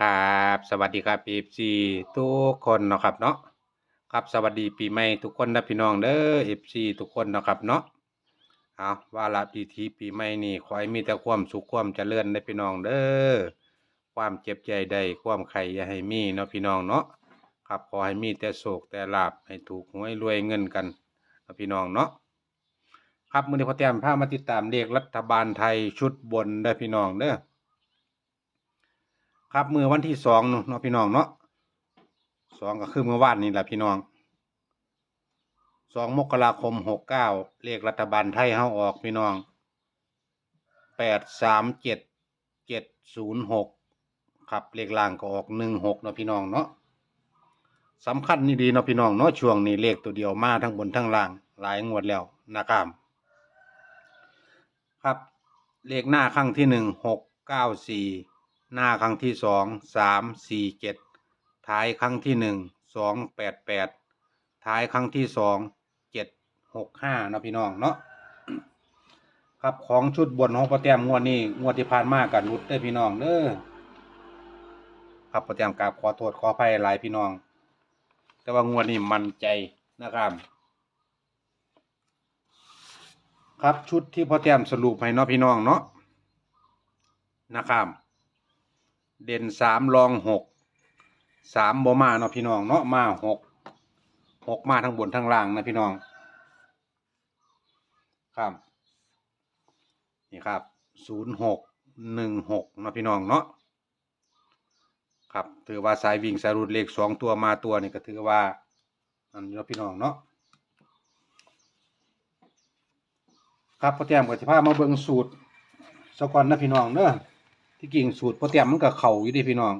ครับ สวัสดีครับ FC ทุกคนเนาะครับเนาะครับสวัสดีปีใหม่ทุกคนนะพี่น้องเด้อ FC ทุกคนเนาะครับเนาะเอาว่าละปีทีปีใหม่นี่ขอให้มีแต่ความสุขความเจริญได้พี่น้องเด้อความเจ็บใจใดความไข่อย่าให้มีเนาะพี่น้องเนาะครับขอให้มีแต่โศกแต่ลาบให้ถูกหวยรวยเงินกันนะพี่น้องเนาะครับมื้อนี้พอเตรียมพามาติดตามเลขรัฐบาลไทยชุดบนเด้อพี่น้องเด้อ ครับมือวันที่สองเนาะพี่น้องเนาะสองก็คือเมื่อวานนี่แหละพี่น้องสองมกราคมหกเก้าเลขรัฐบาลไทยเฮาออกพี่น้องแปดสามเจ็ดเจ็ดศูนย์หกครับเลขล่างก็ออกหนึ่งหกเนาะพี่น้องเนาะสำคัญนี่ดีเนาะพี่น้องเนาะช่วงนี้เลขตัวเดียวมาทั้งบนทั้งล่าง หลายงวดแล้วนะครับครับเลขหน้าครั้งที่หนึ่งหกเก้าสี่ หน้าครั้งที่สองสามสี่เจ็ดท้ายครั้งที่หนึ่งสองแปดแปดท้ายครั้งที่สองเจ็ดหกห้านะพี่น้องเนาะครับของชุดบนของประแตมงวดนี้งวดที่ผ่านมากันรุดได้พี่น้องเด้อครับประแตมกราบขอโทษขออภัยหลายพี่น้อง แต่ว่างวดนี้มันใจนะครับ ครับชุดที่พ่อแต้มสรุปให้เนาะพี่น้องเนาะนะครับ เด่นสามรองหกสามบ่มาเนาะพี่น้องเนาะมาหกหกมาทั้งบนทั้งล่างนะพี่น้องครับนี่ครับศูนย์หกหนึ่งหกเนาะพี่น้องเนาะครับถือว่าสายวิ่งสายรุดเลขสองตัวมาตัวนี่ก็ถือว่าอันนี้เนาะพี่น้องเนาะครับพ่อแต้มก็สิพามาเบิ่งสูตรสกอนนะพี่น้องเด้อ ที่กิ่งสูตรพอแต้มมันก็เข้าอยู่ดิพี่น้อง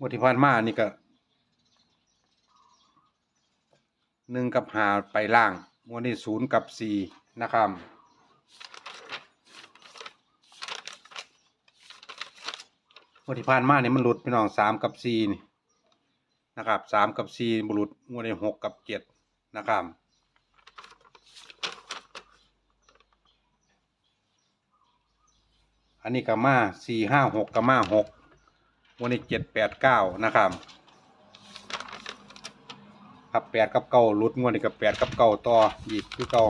วดที่ผ่านมานี่ก็หนึ่งกับหาไปล่าง งวดนี้ศูนย์กับสี่นะครับงวดที่ผ่านมาเนี่ยมันหลุดพี่น้องสามกับสี่นี่นะครับสามกับสี่บุรุษงวดนี้หกกับเจ็ดนะครับอันนี้กับมาสี่ห้าหกกับมาหกงวดนี้เจ็ดแปดเก้านะครับ ครับแปดกับเก้าลุดงวดนี้กับแปดกับเก้าต่ออีกคือเก้า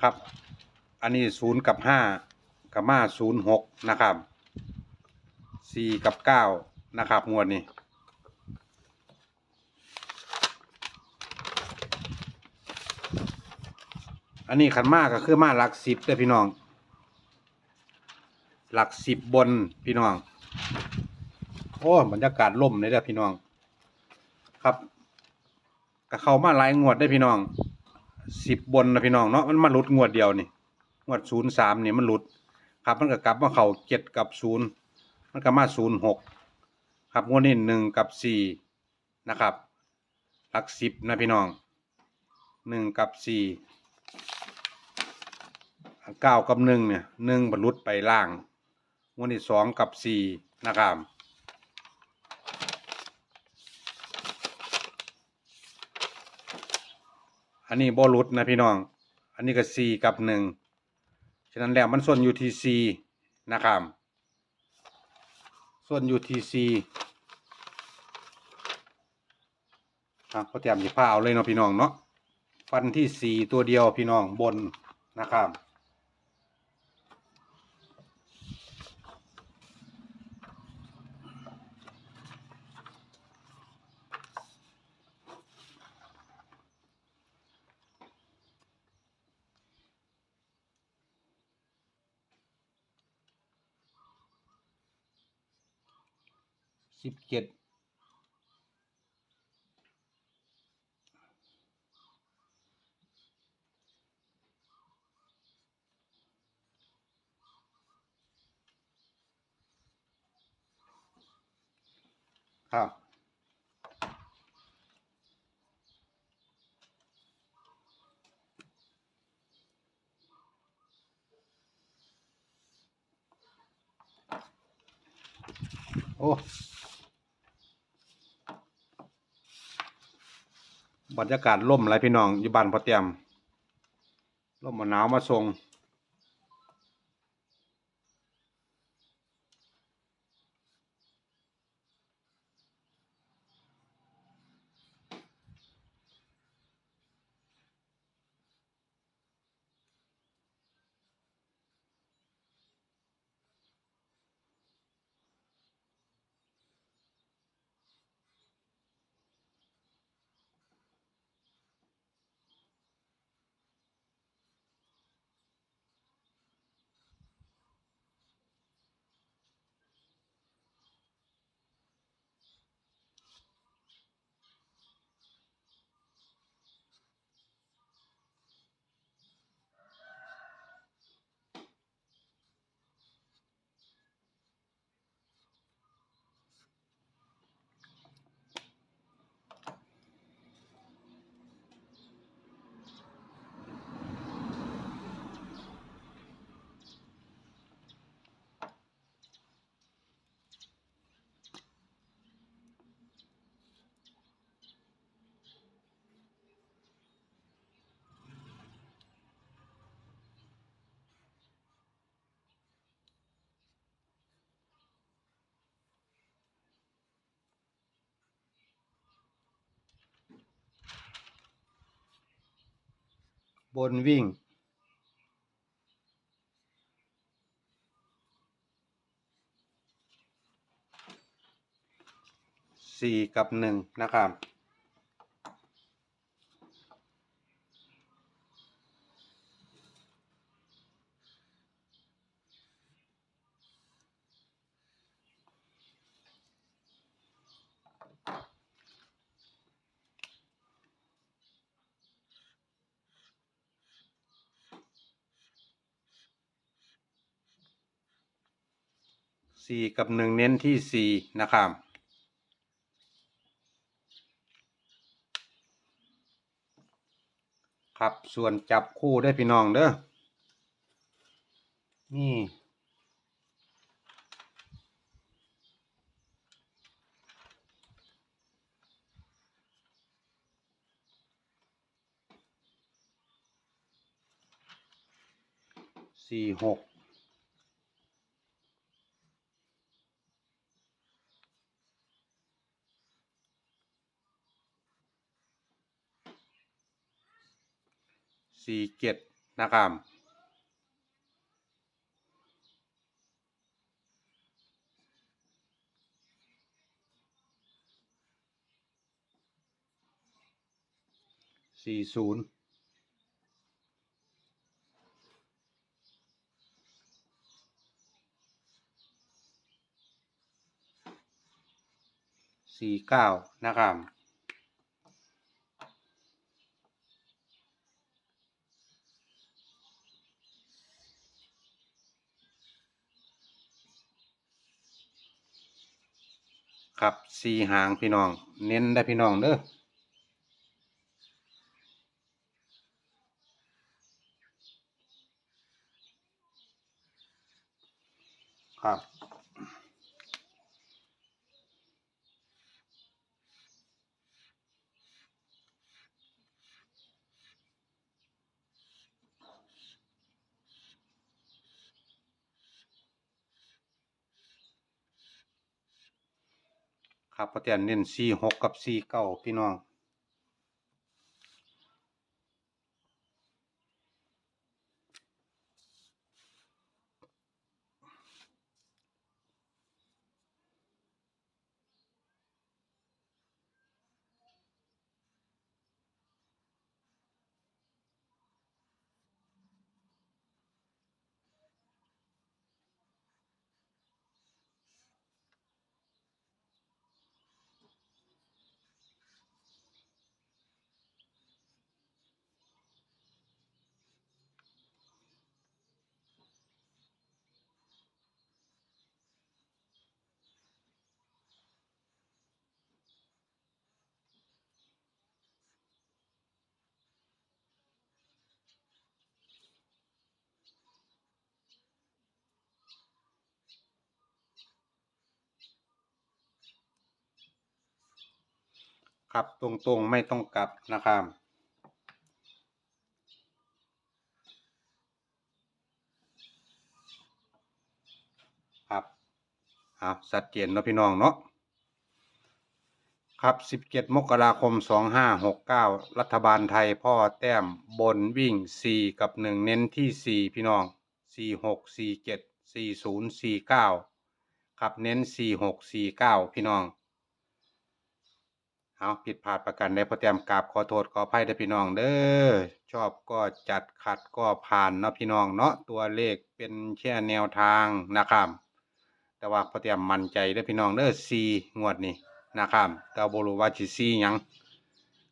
ครับ อันนี้ศูนย์กับห้ากับมาศูนย์หกนะครับสี่กับเก้านะครับงวดนี้อันนี้ขันมากก็คือมาหลักสิบเด้อพี่น้อง หลักสิบบนพี่น้อง โอ้บรรยากาศล่มเลยเด้อพี่น้อง ครับก็เข้ามาหลายงวดได้พี่น้องสิบบนนะพี่น้องเนาะมันมาหลุดงวดเดียวนี่งวดศูนย์สามนี่มันหลุด ครับมันก็กลับมาเข้าเจ็ดกับศูนย์มันก็มาศูนย์หกครับงวดนี้หนึ่งกับสี่นะครับหลักสิบนะพี่น้องหนึ่งกับสี่เก้ากับหนึ่งเนี่ยหนึ่งบรรลุดไปล่างงวดนี้สองกับสี่นะครับ อันนี้บอลุดนะพี่น้อง อันนี้ก็สี่กับหนึ่งฉะนั้นแล้วมันส่วนอยู่ที่สี่นะครับส่วนอยู่ที่สี่ครับก็เตรียมจะผ้าเอาเลยเนาะพี่น้องเนาะฟันที่สี่ตัวเดียวพี่น้องบนนะครับ สิบเจ็ดครับ โอ้ บรรยากาศล่มไรพี่น้องอยู่บ้านพอเตรียมล่มมาหนาวมาทรง บนวิ่ง สี่กับหนึ่งนะครับ สี่กับหนึ่งเน้นที่สี่นะครับ ครับส่วนจับคู่ได้พี่น้องเด้อนี่สี่หก สี่เจ็ดนะครับสี่ศูนย์สี่เก้านะครับ ครับสี่หางพี่น้อง เน้นได้พี่น้องเด้อครับ ครับพอเตียนเน้นสี่หกกับสี่เก้าพี่น้อง ครับตรงๆไม่ต้องกลับนะครับครับเอาชัดเจนเนาะพี่น้องเนาะครับ 17 มกราคม 2569 รัฐบาลไทยพ่อแต้มบนวิ่ง 4 กับ 1 เน้นที่ 4 พี่น้อง 46 47 40 49 ครับเน้น 46 49 พี่น้อง เอาผิดพลาดประกันได้พอแต้มกราบขอโทษขออภัยเด้พี่น้องเด้อชอบก็จัดขัดก็ผ่านเนาะพี่น้องเนาะตัวเลขเป็นแค่แนวทางนะครับแต่ว่าพอแต้มมั่นใจเด้พี่น้องเด้อ4งวดนี้นะครับแต่บรูว่าสิซียัง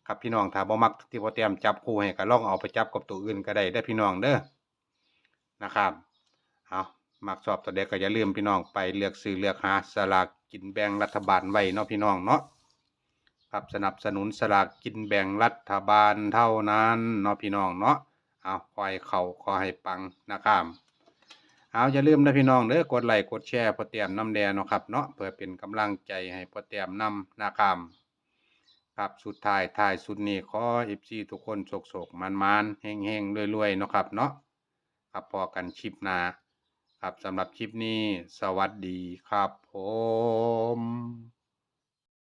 ครับพี่น้องถ้าบ่มักที่พอแต้มจับคู่ให้ก็ลองเอาไปจับกับตัวอื่นก็ได้เด้พี่น้องเด้อนะครับเอามักชอบตัวใดก็อย่าลืมพี่น้องไปเลือกซื้อเลือกหาสลากกินแบ่งรัฐบาลไว้เนาะพี่น้องเนาะ ครับสนับสนุนสลากกินแบ่งรัฐบาลเท่านั้นเนาะพี่น้องเนาะเอาคอยเข่าขอให้ปังนะครับเอาอย่าลืมนะพี่น้องเด้อกดไลค์กดแชร์พอเตรียมน้ำแดงเนาะครับเนาะเพื่อเป็นกำลังใจให้พอเตรียมนำนะครับครับสุดท้ายท้ายสุดนี้ขอเอฟซีทุกคนโศกๆมันๆเฮงๆรวยๆเนาะครับเนาะครับพอกันคลิปนาครับสำหรับคลิปนี้ สวัสดีครับผม